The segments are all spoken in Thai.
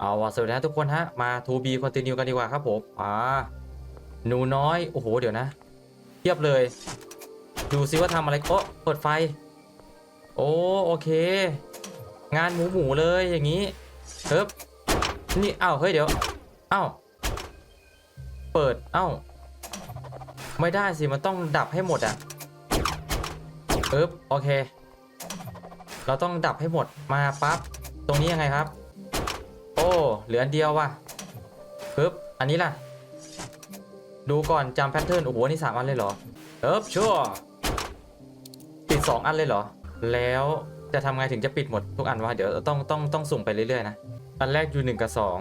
เอาว่ะสวัสดีนะทุกคนฮะ มา to be continue กันดีกว่าครับผมอ่าหนูน้อย โอ้โห เดี๋ยวนะเทียบเลย ดูซิว่าทำอะไรโอ้เปิดไฟ โอ้โอเค งานหมูหมูเลยอย่างนี้เฮ้บนี่อ้าวเฮ้ยเดี๋ยวอ้าวเปิดเอ้าไม่ได้สิมันต้องดับให้หมดอะเอ๊บโอเค เราต้องดับให้หมดมาปั๊บตรงนี้ยังไงครับ อ้เหลืออันเดียวว่ะปึ๊บอันนี้ล่ะ ดูก่อนจำแพทเทิร์นโอ้โหนี่สามอันเลยเหรอเอ๊บชั่วปิดสองอันเลยเหรอ แล้วจะทำไงถึงจะปิดหมดทุกอันวะเดี๋ยวต้องต้องต้องสุ่มไปเรื่อยๆนะอันแรกอยู่หนึ่งกับสอง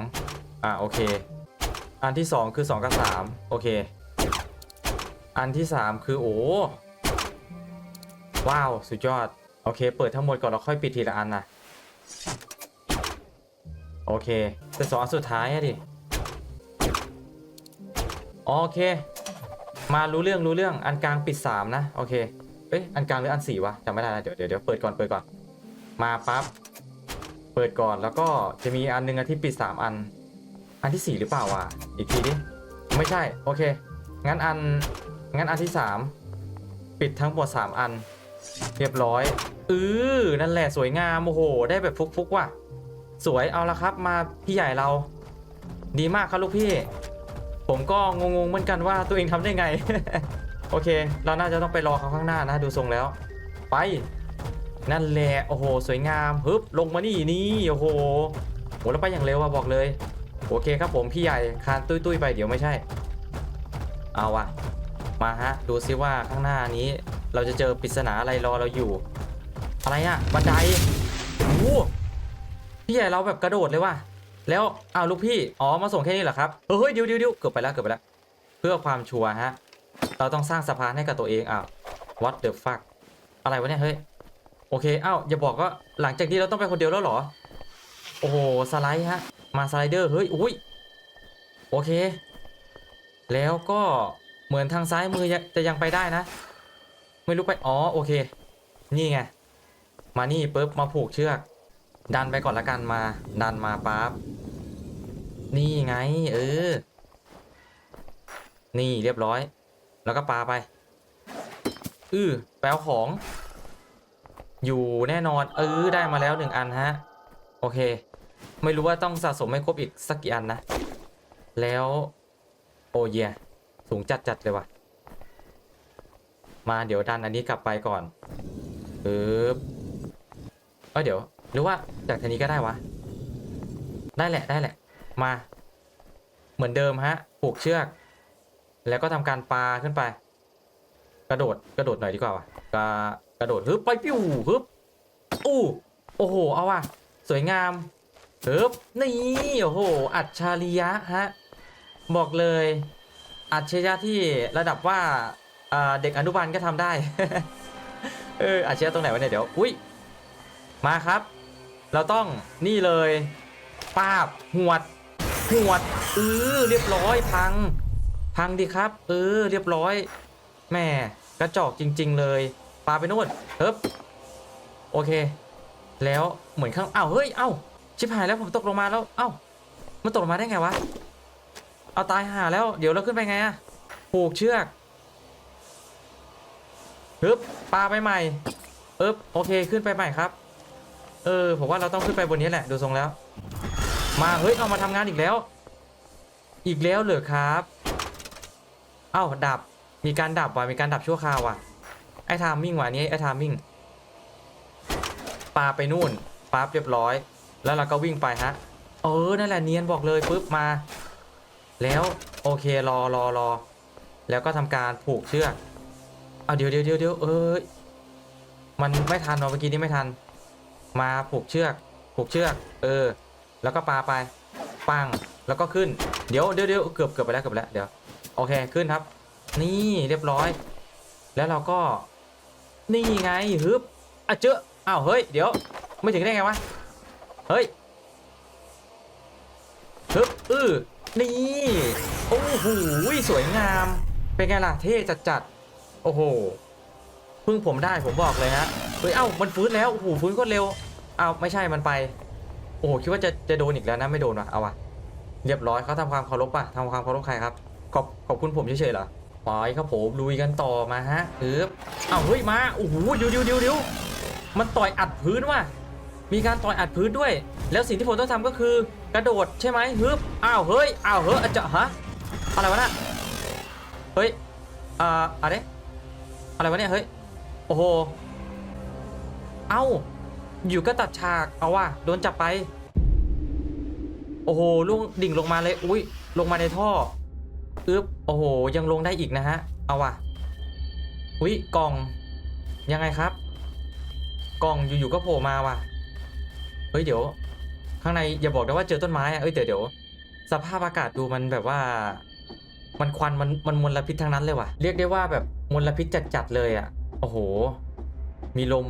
อ่าโอเค อันที่สองคือสองกับสามโอเค อันที่สามคือโอ้ว้าว สุดยอด โอเค เปิดทั้งหมดก่อนแล้วค่อยปิดทีละอันนะ โอเค แต่สองอันสุดท้ายอะดิ โอเค มารู้เรื่องรู้เรื่อง อันกลางปิด 3 นะ โอเค เอ้ย อันกลางหรืออันสี่วะจำไม่ได้นะเดี๋ยวเดี๋ยวเปิดก่อนเปิดก่อน มาปั๊บ เปิดก่อนแล้วก็จะมีอันหนึงอันที่ปิด 3 อัน อันที่ 4 หรือเปล่าวะ อีกทีดิ ไม่ใช่ โอเค งั้นอัน งั้นอันที่ 3 ปิดทั้งหมด3อัน เรียบร้อยเออนั่นแหละสวยงาม โอ้โห ได้แบบฟุกๆว่ะ สวยเอาละครับ มาพี่ใหญ่เรา ดีมากครับลูกพี่ ผมก็งงๆเหมือนกันว่าตัวเองทำได้ไง โอเค เราน่าจะต้องไปรอเขาข้างหน้านะ ดูทรงแล้ว ไป นั่นแหละโอ้โห สวยงามฮึบลงมานี่นี่โอ้โหโหแล้วไปอย่างเร็วอะบอกเลย โอเคครับผมพี่ใหญ่คานตุ้ยๆไปเดี๋ยวไม่ใช่ เอาวะมาฮะ ดูซิว่าข้างหน้านี้ เราจะเจอปริศนาอะไรรอเราอยู่ อะไรอะบันได พี่ใหญ่เราแบบกระโดดเลยว่ะแล้วอ้าวลูกพี่อ๋อมาส่งแค่นี้เหรอครับเฮ้ยเดี๋ยวเดี๋ยวเดี๋ยวเกือบไปแล้วเกือบไปแล้วเพื่อความชัวร์ฮะเราต้องสร้างสะพานให้กับตัวเองอ้าว what the fuck อะไรวะเนี่ยเฮ้ยโอเคอ้าวอย่าบอกว่าหลังจากนี้เราต้องไปคนเดียวแล้วเหรอ โอ้โหสไลด์ฮะมาสไลเดอร์เฮ้ยอุ้ยโอเค แล้วก็เหมือนทางซ้ายมือจะจะยังไปได้นะ ไม่รู้ไปอ๋อโอเค นี่ไง มานี่ปุ๊บมาผูกเชือก ดันไปก่อนละกันมา ดันมาปั๊บ นี่ไง เออ นี่เรียบร้อย แล้วก็ปาไป อือแปลของ อยู่แน่นอน เออ ได้มาแล้วหนึ่งอันฮะ โอเค ไม่รู้ว่าต้องสะสมให้ครบอีกสักกี่อันนะ แล้ว โอเยสูงจัดจัดๆเลยว่ะ มาเดี๋ยวดันอันนี้กลับไปก่อนปึ๊บเออเดี๋ยว หรือว่าจากทางนี้ก็ได้วะ ได้แหละได้แหละ มา เหมือนเดิมฮะ ผูกเชือก แล้วก็ทำการปาขึ้นไป กระโดดกระโดดหน่อยดีกว่าวะกระกระโดดฮึบไปปิ้วฮึบอู้โอ้โห เอาว่ะ สวยงามฮึบนี่โอ้โห อัจฉริยะฮะ บอกเลย อัจฉริยะที่ระดับว่าเด็กอนุบาลก็ทำได้ เอออัจฉริยะตรงไหนวะเนี่ยเดี๋ยว อุ้ย มาครับ เราต้องนี่เลยป้าบหวดหวดเออเรียบร้อยพัง พังดีครับ เออเรียบร้อยแม่กระจอกจริง ๆ เลยปาไปโน่นเฮ้บโอเค แล้วเหมือนข้างอ้าวเฮ้ยเอ้าชิบหายแล้วผมตกลงมาแล้วเอ้ามันตกลงมาได้ไงวะเอาตายหาแล้วเดี๋ยวเราขึ้นไปไงอะผูกเชือกฮึบปาไปใหม่เอ๊บโอเคขึ้นไปใหม่ครับ เออผมว่าเราต้องขึ้นไปบนนี้แหละดูทรงแล้ว มาเฮ้ยเอามาทำงานอีกแล้ว อีกแล้วเหรอครับเอ้าดับมีการดับว่ะมีการดับชั่วคราวว่ะไอ้ทามมิ่งว่ะอันนี้ไอ้ทามมิ่งปาไปนู่นปั๊บเรียบร้อย แล้วเราก็วิ่งไปฮะเออนั่นแหละเนียนบอกเลยปุ๊บมา แล้วโอเครอรอรอแล้วก็ทำการผูกเชือกเอาเดี๋ยวเดี๋ยวเดี๋ยวเดี๋ยวเอ้ยมันไม่ทันว่ะเมื่อกี้นี้ไม่ทัน มาผูกเชือก ผูกเชือก เออ แล้วก็ปาไป ปัง แล้วก็ขึ้น เดี๋ยวเดี๋ยวเดี๋ยวเกือบเกือบไปแล้วเกือบแล้ว เดี๋ยว โอเค ขึ้นครับ นี่เรียบร้อย แล้วเราก็ นี่ไงฮึบอะเจออ้าว เฮ้ย เดี๋ยว ไม่ถึงได้ไงวะ เฮ้ยฮึบอือนี่ โอ้โห สวยงาม เป็นไงล่ะ เท่จัดจัด โอ้โห เพิ่งผมได้ผมบอกเลยฮะ เฮ้ยเอ้ามันฟื้นแล้วโอ้โหฟื้นก็เร็วอ้าวไม่ใช่มันไป โอ้โหคิดว่าจะจะโดนอีกแล้วนะไม่โดนว่ะเอาว่ะเรียบร้อยเขาทำความเคารพป่ะทำความเคารพใครครับขอบขอบคุณผมเฉยๆเหรอไปครับผมลุยกันต่อมาฮะฮึบอ้าเฮ้ยมาโอ้โหเดี๋ยวเดี๋ยวเดี๋ยวเดี๋ยวมันต่อยอัดพื้นว่ะมีการต่อยอัดพื้นด้วย แล้วสิ่งที่ผมต้องทำก็คือกระโดดใช่ไหมฮึบอ้าวเฮ้ยอ้าวเฮ้ยอะจะฮะอะไรวะน่ะเฮ้ยอ่าอะไรอะไรวะเนี่ยเฮ้ยโอ้โห เอ้า อยู่ก็ตัดฉาก เอาว่ะโดนจับไป โอ้โหลงดิ่งลงมาเลย อุ้ย ลงมาในท่ออึ๊บ โอ้โห ยังลงได้อีกนะฮะ เอาว่ะ อุ้ย กล่อง ยังไงครับ กล่องอยู่ๆก็โผล่มาว่ะ เฮ้ย เดี๋ยว ข้างในอย่าบอกนะว่าเจอต้นไม้อะเอ้ยเดี๋ยวเดี๋ยว สภาพอากาศดูมันแบบว่า มันควันมันมันมลพิษทั้งนั้นเลยว่ะ เรียกได้ว่าแบบมลพิษจัดๆเลยอะโอ้โห มีลม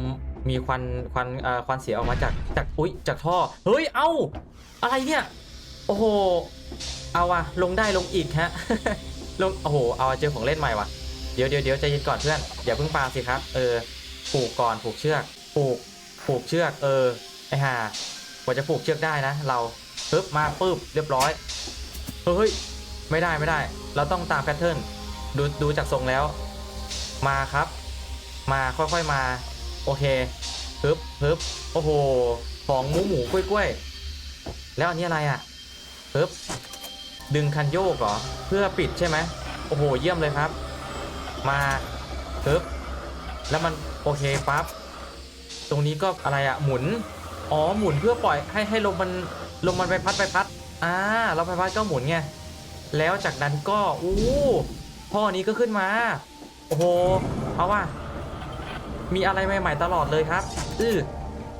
มีควันควันเอ่อควันเสียออกมาจากจากอุ๊ยจากท่อ เฮ้ย เอ้าอะไรเนี่ย โอ้โห เอาอะลงได้ลงอีกฮะ ลง โอ้โห เอาเจอของเล่นใหม่ว่ะเดี๋ยวเดี๋ยวเดี๋ยวใจเย็นก่อนเพื่อน อย่าเพิ่งปาสิครับ เออ ผูกก่อนผูกเชือก ผูก ผูกเชือก เออ ไอห่ากว่าจะผูกเชือกได้นะ เราปึ๊บมาปึ๊บเรียบร้อย เฮ้ย ไม่ได้ไม่ได้ เราต้องตามแพทเทิร์น ดูดูจากทรงแล้ว มาครับ มาค่อยๆมา โอเคฮึบฮึบโอ้โห ของหมูหมูกล้วยกล้วยแล้วอันนี้อะไรอะฮึบดึงคันโยกเหรอ เพื่อปิดใช่ไหมโอ้โห เยี่ยมเลยครับ มาฮึบแล้วมันโอเคปั๊บตรงนี้ก็อะไรอะหมุน อ๋อ หมุนเพื่อปล่อยให้ให้ลมมันลมมันไปพัดไปพัด อ่าเราไปพัดก็หมุนไง แล้วจากนั้นก็ อู้ พ่อนี้ก็ขึ้นมา โอ้โห เอาว่ะ มีอะไรใหม่ๆตลอดเลยครับ อือ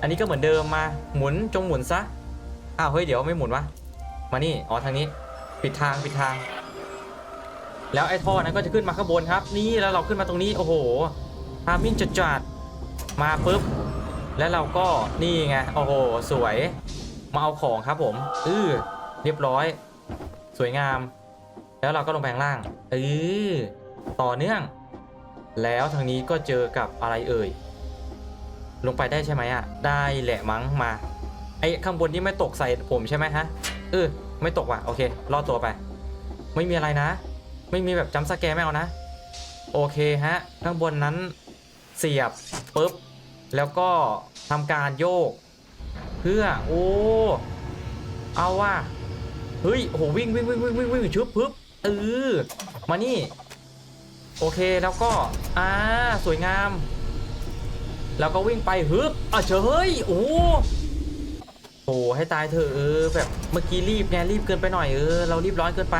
อันนี้ก็เหมือนเดิมมา หมุนจงหมุนซะ อ้าวเฮ้ยเดี๋ยวไม่หมุนวะ มานี่ อ๋อทางนี้ ปิดทางปิดทาง แล้วไอ้ท่อนั้นก็จะขึ้นมาข้างบนครับ นี่แล้วเราขึ้นมาตรงนี้ โอ้โหทามิ่งจัดจัดๆมาปุ๊บ แล้วเราก็นี่ไง โอ้โห สวย มาเอาของครับผม อือเรียบร้อย สวยงาม แล้วเราก็ลงไปข้างล่างเออต่อเนื่อง แล้วทางนี้ก็เจอกับอะไรเอ่ย ลงไปได้ใช่ไหมอะได้แหละมั้งมา ไอ้ข้างบนนี่ไม่ตกใส่ผมใช่ไหมฮะ เออ ไม่ตกว่ะ โอเค รอดตัวไป ไม่มีอะไรนะ ไม่มีแบบจำสแกร์ไม่เอานะ โอเคฮะ ข้างบนนั้นเสียบปุ๊บ แล้วก็ทำการโยก เพื่อ โอ้ เอาว่ะ เฮ้ยโอ้โหวิ่งวิ่งวิ่งวิ่งวิ่งวิ่งชึบปึ๊บเออ มานี่ โอเคแล้วก็อ่าสวยงาม แล้วก็วิ่งไปฮึบอะเฉยโอ้โหให้ตายเถอะเออแบบเมื่อกี้รีบไงรีบเกินไปหน่อยเออเรารีบร้อนเกินไป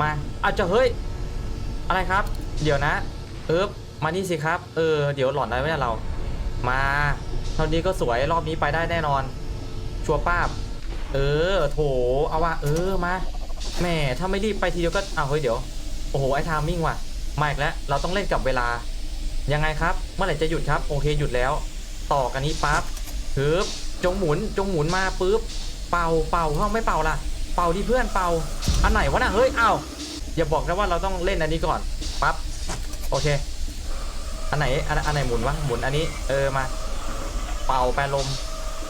มาอาจจะเฮ้ยอะไรครับ เดี๋ยวนะ เออมานี่สิครับ เออเดี๋ยวหลอนได้ไหมเรา มาเท่านี้ก็สวยรอบนี้ไปได้แน่นอน ชัวป้าบ เออโถเอาว่าเออมาแหม่ถ้าไม่รีบไปทีเดียวก็อ้าวเฮ้ยเดี๋ยวโอ้โหไอ้ทามมิ่งว่ะ มาอีกแล้วเราต้องเล่นกับเวลา ยังไงครับ เมื่อไหร่จะหยุดครับ โอเคหยุดแล้ว ต่อกันนี้ปั๊บฮึบจงหมุนจงหมุนมาปุ๊บ เป่าเป่าเขาไม่เป่าล่ะ เป่าที่เพื่อนเป่า อันไหนวะน่ะ เฮ้ยอ้าวอย่าบอกนะว่าเราต้องเล่นอันนี้ก่อนปั๊บโอเค อันไหนอันอันไหนหมุนวะหมุนอันนี้เออมา เป่าแปรลม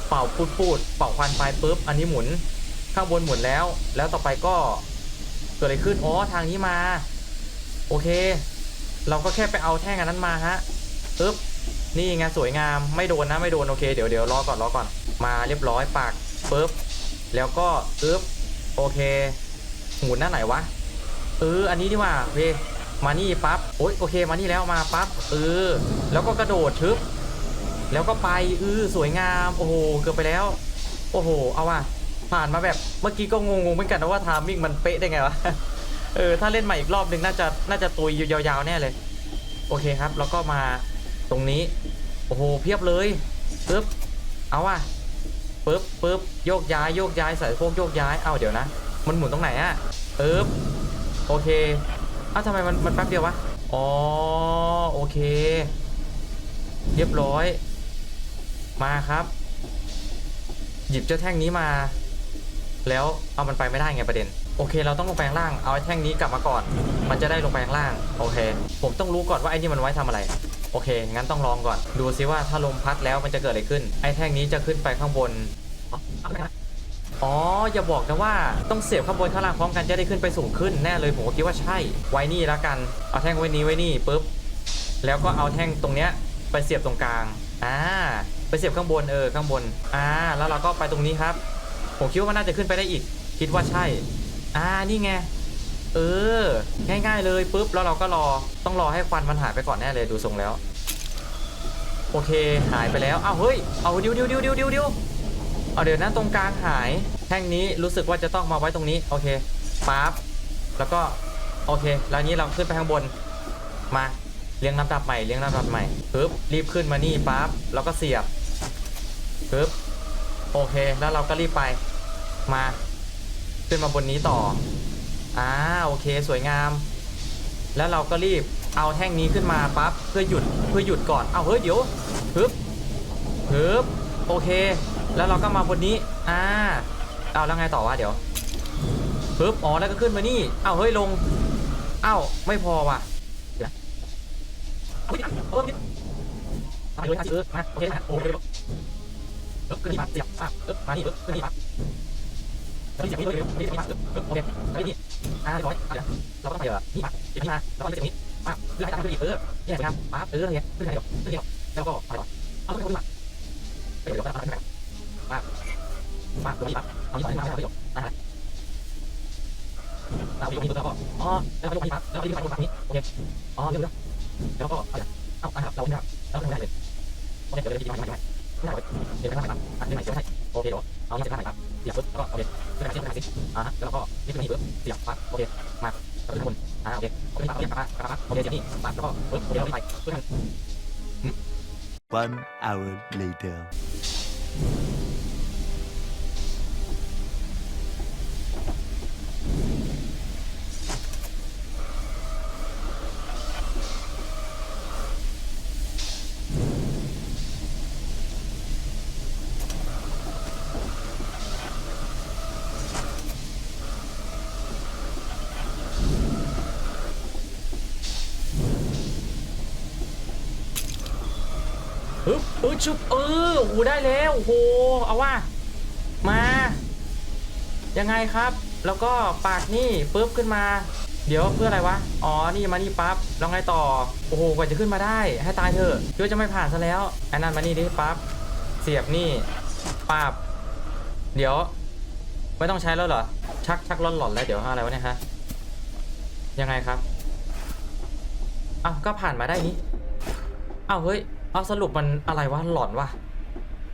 เป่าพูดพูดเป่าควันไฟปุ๊บอันนี้หมุน ข้างบนหมุนแล้ว แล้วต่อไปก็เกิดอะไรขึ้นอ๋อทางนี้มา โอเค เราก็แค่ไปเอาแท่งอันนั้นมาฮะปึ๊บนี่ไงสวยงามไม่โดนนะไม่โดนโอเคเดี๋ยวเดี๋ยวรอก่อนรอก่อนมาเรียบร้อยปากปึ๊บแล้วก็ปึ๊บโอเคหมุนหน้าไหนวะเอออันนี้ดีกว่าเคมานี่ปั๊บโอ๊ยโอเคมานี่แล้วมาปั๊บเออแล้วก็กระโดดชึบแล้วก็ไปเออสวยงามโอ้โหเกือบไปแล้ว โอ้โหเอาว่ะผ่านมาแบบเมื่อกี้ก็งงๆเหมือนกันนะว่าทามมิ่งมันเป๊ะได้ไงวะ เออถ้าเล่นใหม่อีกรอบหนึ่งน่าจะน่าจะตุยยาวๆแน่เลย โอเคครับ แล้วก็มาตรงนี้ โอ้โหเพียบเลยปึ๊บเอาว่ะปึ๊บปึ๊บโยกย้ายโยกย้ายใส่พวกโยกย้ายเอาเดี๋ยวนะ มันหมุนตรงไหนอะปึ๊บโอเคเอ้าทำไมมันมันแป๊บเดียววะอ๋อโอเค เรียบร้อย มาครับ หยิบเจ้าแท่งนี้มา แล้วเอามันไปไม่ได้ไงประเด็น โอเค เราต้องลงไปข้างล่าง เอาไอ้แท่งนี้กลับมาก่อน มันจะได้ลงไปข้างล่าง โอเค ผมต้องรู้ก่อนว่าไอ้นี่มันไว้ทำอะไร โอเค งั้นต้องลองก่อน ดูซิว่าถ้าลมพัดแล้วมันจะเกิดอะไรขึ้น ไอ้แท่งนี้จะขึ้นไปข้างบน อ๋อ อย่าบอกนะว่าต้องเสียบข้างบนข้างล่างพร้อมกันจะได้ขึ้นไปสูงขึ้นแน่เลย ผมก็คิดว่าใช่ ไว้นี่แล้วกัน เอาแท่งไว้นี้ไว้นี่ปุ๊บ แล้วก็เอาแท่งตรงเนี้ยไปเสียบตรงกลาง อ่า ไปเสียบข้างบนเออข้างบน อ่า แล้วเราก็ไปตรงนี้ครับ ผมคิดว่ามันน่าจะขึ้นไปได้อีก คิดว่าใช่ อ่านี่ไง เออ ง่ายๆเลยปุ๊บแล้วเราก็รอต้องรอให้ควันมันหายไปก่อนแน่เลยดูทรงแล้ว โอเคหายไปแล้วอ้าวเฮ้ยเอาดิวดิวดิวดิวดิวดิวเอาเดี๋ยวนะตรงกลางหายแท่งนี้รู้สึกว่าจะต้องมาไว้ตรงนี้โอเคปั๊บแล้วก็โอเค แล้วนี้เราขึ้นไปข้างบนมาเรียงลำดับใหม่เรียงลำดับใหม่ปึ๊บรีบขึ้นมานี่ปั๊บแล้วก็เสียบปึ๊บโอเค แล้วเราก็รีบไปมา ขึ้นมาบนนี้ต่ออ่าโอเคสวยงาม แล้วเราก็รีบเอาแท่งนี้ขึ้นมาปั๊บเพื่อหยุดเพื่อหยุดก่อนเอาเฮ้ยเดี๋ยวปึ๊บปึ๊บโอเค แล้วเราก็มาบนนี้อ่าเอาแล้วไงต่อวะเดี๋ยวปึ๊บอ๋อแล้วก็ขึ้นมานี่เอาเฮ้ยลงเอ้าไม่พอว่ะเดี๋ยวนะเอาดิเอาดิเอาดิเอาดิเออมาโอเคนะโอเคเออขึ้นนี่มาเสียบอะเออมานี่เออขึ้นนี่มา แล้วนี่เสียบนี่เลยนี่เสียบนี่มาโอเคแล้วนี่อ่าเรียบร้อยอะเดี๋ยวเราก็ต้องไปเออนี่มาเสียบนี่มาแล้วก็เสียบนี้มาเพื่อให้ตั้งขึ้นอีกเออนี่ไงสวยงามปั๊บเอออะไรเงี้ยขึ้นไหนเดี๋ยวขึ้นเดียวแล้วก็ไปต่อเอาขึ้นไปมาเดี๋ยวเดี๋ยวก็เอาขึ้นไปมามาเดี๋ยวนี่มาเอานี่ต่อนี่มาเอาไปจบอะเอาไปยกนี่แล้วก็อ๋อแล้วก็ยกนี่มาแล้วก็ยกนี่มานี้โอเคอ๋อเรื่องเรื่องแล้วก็เอาเอาเอาเราไม่ได้เราไม่ได้เลยโอเคเดี๋ยวเราจะกินมาใหม่ใหม่ไม่ได้เดี๋ยวไปทำใหม่ครับอะเดี๋ยวใหม่เสียให้โอเคเดี๋ยว เอานี่เสียบใหม่ครับเสียบปุ๊บแล้วก็โอเคเสียบเสียบเสียบอะแล้วก็นี่คือนี่ปุ๊บเสียบปั๊บโอเคมาแล้วก็ขึ้นบนอ่าโอเคโอเคมาเอาเนี่ยมามาโอเคเสียบนี่ปั๊บแล้วก็ปุ๊บโอเคเราไปเพื่อทำ One hour later. ฮึบเออชุบเออโอ้โหได้แล้วโอ้โหเอาว่ามา ยังไงครับ แล้วก็ปากนี่ปุ๊บขึ้นมา เดี๋ยวเพื่ออะไรวะ อ๋อ นี่มานี่ปั๊บแล้วไงต่อ โอ้โห กว่าจะขึ้นมาได้ ให้ตายเถอะเดี๋ยวจะไม่ผ่านซะแล้วอันนั้นมานี่ดิปั๊บ เสียบนี่ปั๊บเดี๋ยว ไม่ต้องใช้แล้วเหรอ ชักชักร้อนหลอนแล้ว เดี๋ยวอะไรวะเนี่ยฮะ ยังไงครับอ้าวก็ผ่านมาได้นี่อ้าวเฮ้ย เอาสรุปมันอะไรวะหลอนวะ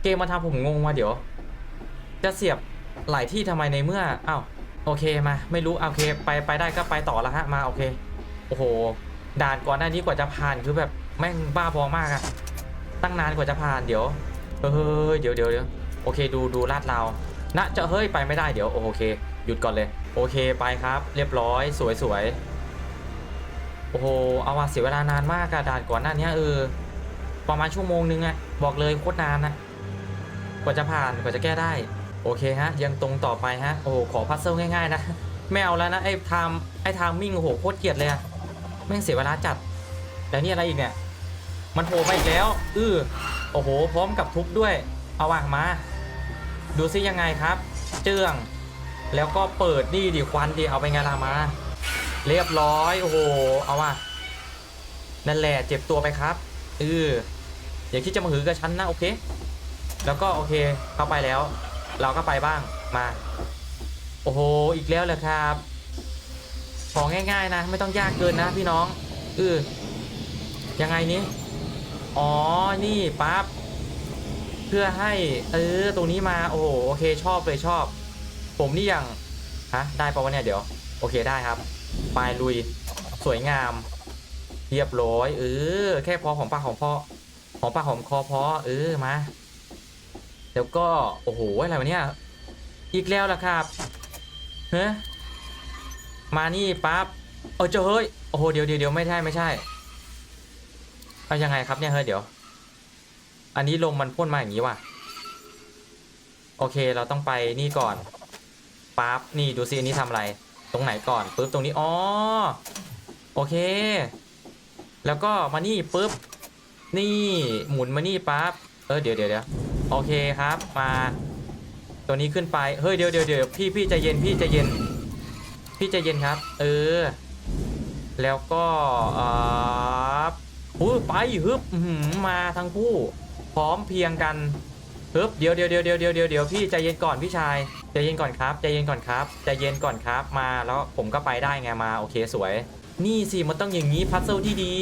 เกมมาทำผมงงว่ะเดี๋ยว จะเสียบหลายที่ทำไมในเมื่ออ้าวโอเคมาไม่รู้โอเค ไปไปได้ก็ไปต่อแล้วฮะมาโอเค โอ้โห ด่านก่อนหน้านี้กว่าจะผ่านคือแบบแม่งบ้าบอมากอะตั้งนานกว่าจะผ่านเดี๋ยวเฮ้ยเดี๋ยวเดี๋ยวเดี๋ยวโอเคดูดูลาดเรานะจะเฮ้ยไปไม่ได้เดี๋ยวโอเค หยุดก่อนเลย โอเคไปครับ เรียบร้อยสวยสวยโอ้โหเอาว่าเสียเวลานานมากอะด่านก่อนหน้านี้เออ ประมาณชั่วโมงนึงอะบอกเลยโคตรนานนะกว่าจะผ่านกว่าจะแก้ได้ โอเคฮะ ยังตรงต่อไปฮะ โอ้ขอพัซเซิลง่ายๆนะไม่เอาแล้วนะ ไอ้ไทม์ไอ้ไทม์มิ่งโอ้โหโคตรเกลียดเลยอะแม่งเสียเวลาจัด แล้วนี่อะไรอีกเนี่ย มันโผล่มาอีกแล้ว อือโอ้โห พร้อมกับทุบด้วย เอาวางมา ดูซิยังไงครับ เจือง แล้วก็เปิดนี่ดิควันดิเอาไปไงล่ะมา เรียบร้อย โอ้โห เอาว่ะนั่นแหละเจ็บตัวไปครับเออ อย่าคิดจะมาหือกับฉันนะโอเค แล้วก็โอเคเข้าไปแล้ว เราก็ไปบ้างมา โอ้โหอีกแล้วเหรอครับของง่ายๆนะ ไม่ต้องยากเกินนะพี่น้องเออยังไงนี้อ๋อนี่ปั๊บเพื่อให้เออตรงนี้มาโอ้โหโอเคชอบเลยชอบ ผมนี่อย่างฮะได้ปะวะเนี่ยเดี๋ยว โอเคได้ครับไปลุยสวยงาม เรียบร้อยเออแค่พอของปากของพ่อ ของปากของคอพอเออมา แล้วก็โอ้โหอะไรวะเนี่ยอีกแล้วล่ะครับเฮ้ยมานี่ปั๊บเออเจอเฮ้ยโอ้โหเดี๋ยวเดี๋ยวเดี๋ยวไม่ใช่ไม่ใช่เอายังไงครับเนี่ยเฮ้ยเดี๋ยว อันนี้ลมมันพ่นมาอย่างนี้ว่ะโอเคเราต้องไปนี่ก่อนปั๊บนี่ดูซิอันนี้ทำอะไร ตรงไหนก่อนปุ๊บตรงนี้อ๋อโอเค แล้วก็มานี่ปุ๊บ นี่หมุนมานี่ปั๊บเออเดี๋ยวเดี๋ยวเดี๋ยวโอเคครับมา ตัวนี้ขึ้นไปเฮ้ยเดี๋ยวเดี๋ยวเดี๋ยวพี่พี่ใจเย็นพี่ใจเย็น พี่ใจเย็นครับ เออ แล้วก็อ่าปุ๊บไปฮึบมาทั้งคู่ พร้อมเพียงกันฮึบเดี๋ยวเดี๋ยวเดี๋ยวเดี๋ยวเดี๋ยวเดี๋ยวเดี๋ยวพี่ใจเย็นก่อนพี่ชายใจเย็นก่อนครับใจเย็นก่อนครับใจเย็นก่อนครับมาแล้วผมก็ไปได้ไงมาโอเคสวย นี่สิมันต้องอย่างนี้พัซเซิลที่ดี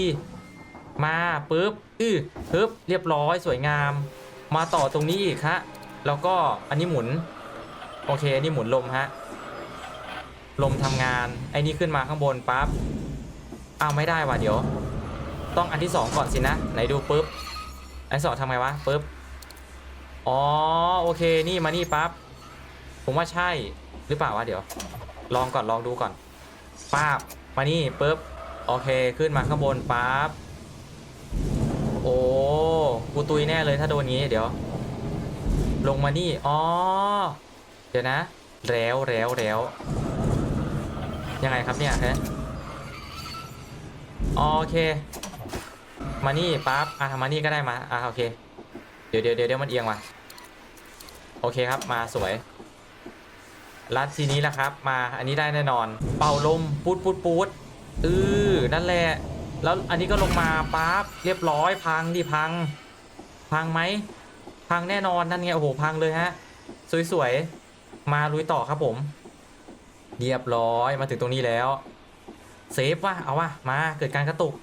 มาปุ๊บอื้อฮึบเรียบร้อยสวยงาม มาต่อตรงนี้อีกฮะแล้วก็อันนี้หมุน โอเคอันนี้หมุนลมฮะลมทำงานไอ้นี่ขึ้นมาข้างบนปั๊บอ้าวไม่ได้ว่ะเดี๋ยว ต้องอันที่สองก่อนสินะไหนดูปุ๊บอันสองทำไงวะปุ๊บอ๋อโอเคนี่มานี่ปั๊บผมว่าใช่หรือเปล่าวะเดี๋ยว ลองก่อนลองดูก่อนปั๊บมานี่ปุ๊บโอเคขึ้นมาข้างบนปั๊บ โอ้กูตุยแน่เลยถ้าโดนงี้เดี๋ยว ลงมานี่อ๋อเดี๋ยวนะ แล้วแล้วแล้วยังไงครับเนี่ยฮะโอเค มานี่ปั๊บอะมานี่ก็ได้มาอะโอเค เดี๋ยวเดี๋ยวเดี๋ยวมันเอียงมาโอเคครับมาสวยรัดทีนี้แหละครับ มาอันนี้ได้แน่นอน เป่าลม ปูดปูดปูดเออนั่นแหละ แล้วอันนี้ก็ลงมาปั๊บเรียบร้อยพังดิพัง พังไหมพังแน่นอนนั่นไงโอ้โหพังเลยฮะ สวยๆ มาลุยต่อครับผม เรียบร้อยมาถึงตรงนี้แล้ว เซฟว่ะเอาว่ะมาเกิดการกระตุก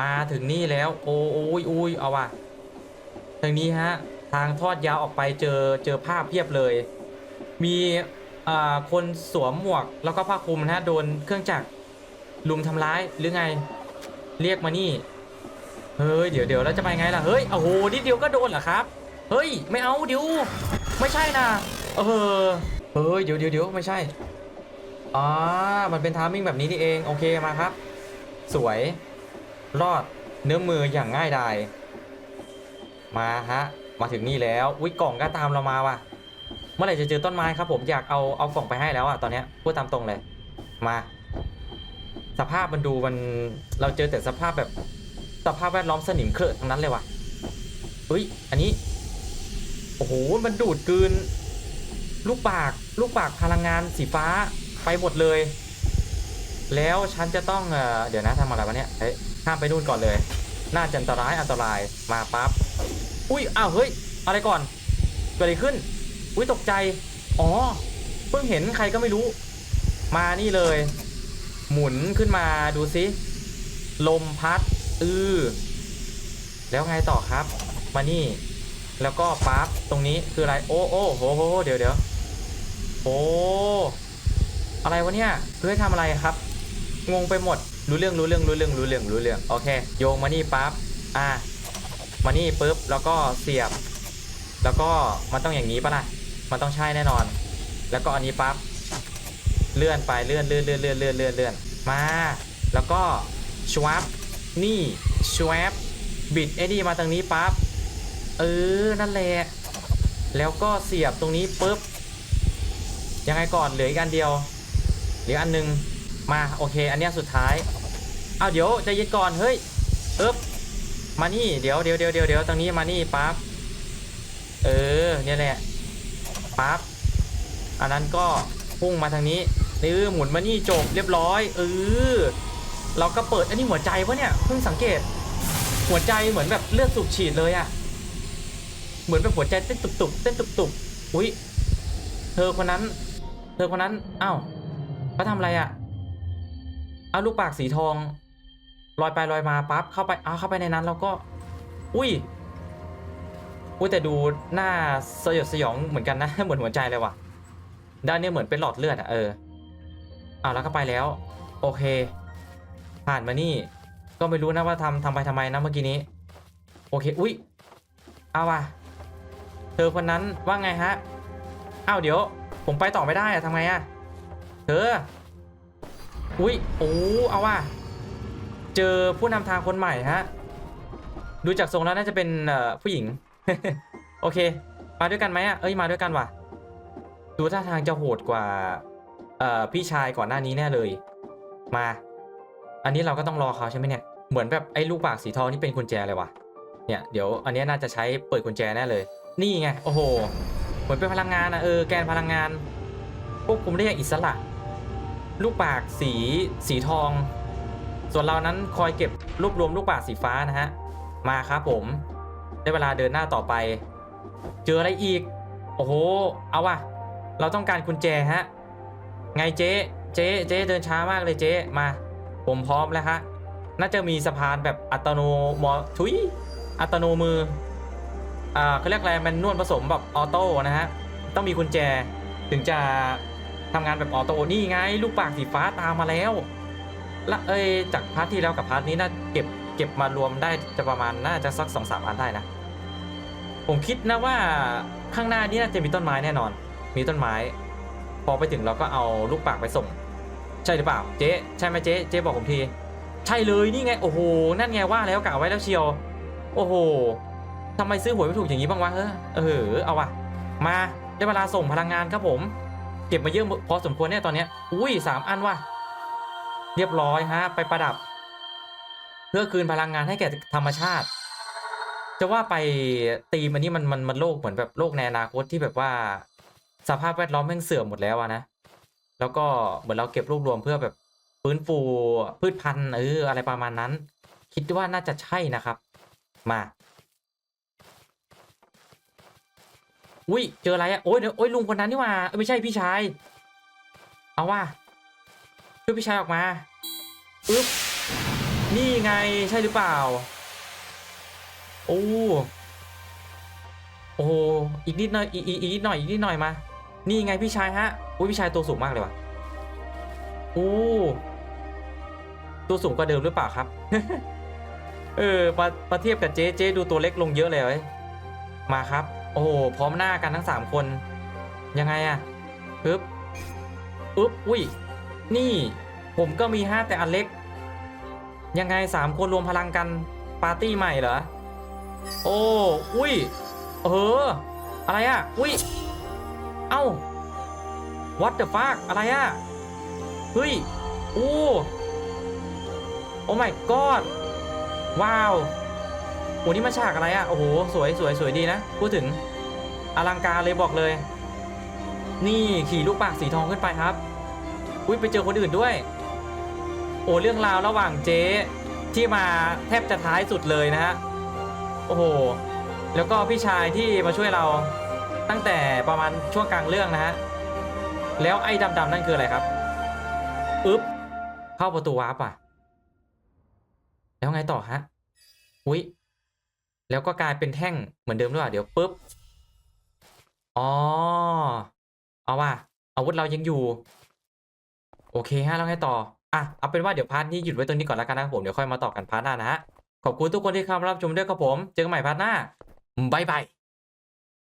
มาถึงนี่แล้วโอ้โอ้ยอ้ยเอาว่ะทางนี้ฮะทางทอดยาวออกไปเจอเจอภาพเพียบเลย มีคนสวมหมวกแล้วก็ผ้าคลุมนะฮะโดนเครื่องจักรลุมทำร้ายหรือไง เรียกมานี่ เฮ้ย เดี๋ยวเดี๋ยวแล้วจะไปไงล่ะ เฮ้ย โอ้โห นิดเดียวก็โดนเหรอครับ เฮ้ย ไม่เอาเดี๋ยว ไม่ใช่นะ เออ เฮ้ย เดี๋ยวเดี๋ยวเดี๋ยวไม่ใช่อ่ามันเป็นทามมิ่งแบบนี้นี่เอง โอเค มาครับ สวย รอด เนื้อมืออย่างง่ายดาย มาฮะ มาถึงนี่แล้ว อุ้ยกล่องก็ตามเรามาว่ะ เมื่อไหร่จะเจอต้นไม้ครับผม อยากเอาเอากล่องไปให้แล้วอะตอนเนี้ยพูดตามตรงเลย มา สภาพมันดูมันเราเจอแต่สภาพแบบสภาพแวดล้อมสนิมเครอะทั้งนั้นเลยว่ะเฮ้ย อันนี้ โอ้โห มันดูดกืน ลูกปาก ลูกปากพลังงานสีฟ้าไปหมดเลย แล้วฉันจะต้องเอเดี๋ยวนะทำอะไรวะเนี่ยเฮ้ยข้ามไปนู่นก่อนเลย น่าจะอันตรายอันตราย มาปั๊บ อุ้ย อ้าว เฮ้ย อะไรก่อน เกิดอะไรขึ้น อุ้ย ตกใจ อ๋อ เพิ่งเห็นใครก็ไม่รู้ มานี่เลย หมุนขึ้นมาดูซิ ลมพัด อือ แล้วไงต่อครับ มานี่ แล้วก็ปั๊บตรงนี้คืออะไร โอ้โอ้โหโหเดี๋ยวเดี๋ยวโอ้อะไรวะเนี่ยคือให้ทำอะไรครับ งงไปหมด รู้เรื่องรู้เรื่องรู้เรื่องรู้เรื่องรู้เรื่องโอเค โยงมานี่ปั๊บอะมานี่ปุ๊บแล้วก็เสียบ แล้วก็มันต้องอย่างนี้ปะล่ะมันต้องใช่แน่นอน แล้วก็อันนี้ปั๊บ เลื่อนไปเลื่อนเลื่อนเลื่อนเลื่อนเลื่อนเลื่อนเลื่อนมา แล้วก็ชวับนี่ชวับบิดไอ้นี่มาตรงนี้ปั๊บเออนั่นแหละแล้วก็เสียบตรงนี้ปุ๊บยังไงก่อนเหลืออีกอันเดียวเหลืออันหนึงมาโอเค อันนี้สุดท้ายเอาเดี๋ยวจะยึดก่อนเฮ้ยเอ๊บมานี่เดี๋ยวเดี๋ยวเดี๋ยวเดี๋ยวเดี๋ยวตรงนี้มานี่ปั๊บเออเนี่ยแหละปั๊บอันนั้นก็พุ่งมาทางนี้ นี่หมุนมานี่จบเรียบร้อยเออเราก็เปิดอันนี้หัวใจปะเนี่ยเพิ่งสังเกต หัวใจเหมือนแบบเลือดสูบฉีดเลยอะเหมือนแบบหัวใจเต้นตุบๆเต้นตุบๆอุ้ยเธอคนนั้น เธอคนนั้นอ้าวเขาทำอะไรอะเอาลูกปากสีทองลอยไปลอยมาปั๊บเข้าไปเอาเข้าไปในนั้นแล้วก็ อุ้ยอุ้ยแต่ดูหน้าสยดสยองเหมือนกันนะเหมือนหัวใจเลยว่ะด้านนี้เหมือนเป็นหลอดเลือดอะเออ อาแล้วก็ไปแล้ว โอเค ผ่านมานี่ ก็ไม่รู้นะว่าทำทำไปทำไมนะเมื่อกี้นี้ โอเค อุ้ยเอาว่ะเธอคนนั้นว่าไงฮะอ้าวเดี๋ยว ผมไปต่อไม่ได้อะทำไงอะเธอ อุ้ยโอ้เอาว่ะเจอผู้นำทางคนใหม่ฮะ ดูจากทรงแล้วน่าจะเป็นผู้หญิง โอเค มาด้วยกันไหมอะเอ้ยมาด้วยกันว่ะ ดูท่าทางจะโหดกว่า พี่ชายก่อนหน้านี้แน่เลย มา อันนี้เราก็ต้องรอเขาใช่ไหมเนี่ย เหมือนแบบไอ้ลูกปากสีทองนี่เป็นกุญแจเลยว่ะเนี่ยเดี๋ยวอันนี้น่าจะใช้เปิดกุญแจแน่เลย นี่ไงโอ้โห เหมือนเป็นพลังงานอะเออแกนพลังงานควบคุมได้อย่างอิสระ ลูกปากสีสีทอง ส่วนเรานั้นคอยเก็บรวบรวมลูกปากสีฟ้านะฮะ มาครับผม ได้เวลาเดินหน้าต่อไป เจออะไรอีก โอ้โห เอาว่ะ เราต้องการกุญแจฮะ ไงเจ๊เจ๊เจ๊เดินช้ามากเลยเจ๊มา ผมพร้อมแล้วฮะน่าจะมีสะพานแบบอัตโนมอทุยอัตโนมืออ่าเขาเรียกอะไรแมนนวลผสมแบบออโต้นะฮะต้องมีกุญแจถึงจะทำงานแบบออโต้นี่ไง ลูกปากสีฟ้าตามมาแล้วละเอ้ยจากพาร์ทที่แล้วกับพาร์ทนี้น่าเก็บเก็บมารวมได้จะประมาณน่าจะสักสองสามอันได้นะ ผมคิดนะว่าข้างหน้านี้น่าจะมีต้นไม้แน่นอน มีต้นไม้ พอไปถึงเราก็เอาลูกปากไปส่ง ใช่หรือเปล่า เจ๊ใช่ไหมเจ๊เจ๊บอกผมที ใช่เลยนี่ไงโอ้โหนั่นไงว่าแล้วกะไว้แล้วเชียว โอ้โหทำไมซื้อหวยไม่ถูกอย่างนี้บ้างวะเออเออเอาวะมาได้เวลาส่งพลังงานครับผม เก็บมาเยอะพอสมควรเนี่ยตอนเนี้ยอุ้ยสามอันว่ะเรียบร้อยฮะไปประดับ เพื่อคืนพลังงานให้แก่ธรรมชาติ จะว่าไปตีมันนี้มันมันมันโลกเหมือนแบบโลกในอนาคตที่แบบว่า สภาพแวดล้อมแม่งเสื่อมหมดแล้วอะนะ แล้วก็เหมือนเราเก็บรวบรวมเพื่อแบบฟื้นฟูพืชพันธุ์เอออะไรประมาณนั้น คิดว่าน่าจะใช่นะครับ มาอุ้ยเจออะไรอะโอ้ยโอ้ยลุงคนนั้นนี่ว่าไม่ใช่พี่ชาย เอาว่าช่วยพี่ชายออกมาอึ๊บนี่ไงใช่หรือเปล่า โอ้โอ้อีกนิดหน่อยอีกอีกนิดหน่อยอีกนิดหน่อยมา นี่ไงพี่ชายฮะอุ้ยพี่ชายตัวสูงมากเลยว่ะโอ้ตัวสูงกว่าเดิมหรือเปล่าครับ เออมามาเทียบกับเจ๊เจ๊ดูตัวเล็กลงเยอะเลยเว้ยมาครับ โอ้โหพร้อมหน้ากันทั้งสามคน ยังไงอะปึ๊บปึ๊บอุ้ย นี่ ผมก็มีห้าแต่อันเล็ก ยังไงสามคนรวมพลังกันปาร์ตี้ใหม่เหรอ โอ้ อุ้ย เออ อะไรอะอุ้ย เอ้า what the fuck อะไรอะเฮ้ยโอ้โอ้ my god ว้าวโอ้นี่มาฉากอะไรอะโอ้โห สวยสวยสวยดีนะ พูดถึงอลังการเลยบอกเลย นี่ขี่ลูกปากสีทองขึ้นไปครับ อุ้ยไปเจอคนอื่นด้วย โอ้เรื่องราวระหว่างเจ๊ที่มาแทบจะท้ายสุดเลยนะฮะ โอ้โห แล้วก็พี่ชายที่มาช่วยเรา ตั้งแต่ประมาณช่วงกลางเรื่องนะฮะ แล้วไอ้ดำๆนั่นคืออะไรครับอึ๊บเข้าประตูวาร์ปอะ แล้วไงต่อฮะ อุ๊ยแล้วก็กลายเป็นแท่งเหมือนเดิมด้วยว่ะเดี๋ยวปุ๊บ อ๋อ เอาว่ะอาวุธเรายังอยู่ โอเคฮะแล้วไงต่อ อะ เอาเป็นว่าเดี๋ยวพาร์ทนี้หยุดไว้ตรงนี้ก่อนแล้วกันนะครับผม เดี๋ยวค่อยมาต่อกันพาร์ทหน้านะฮะ ขอบคุณทุกคนที่เข้ามารับชมด้วยครับผม เจอกันใหม่พาร์ทหน้าบ๊ายบาย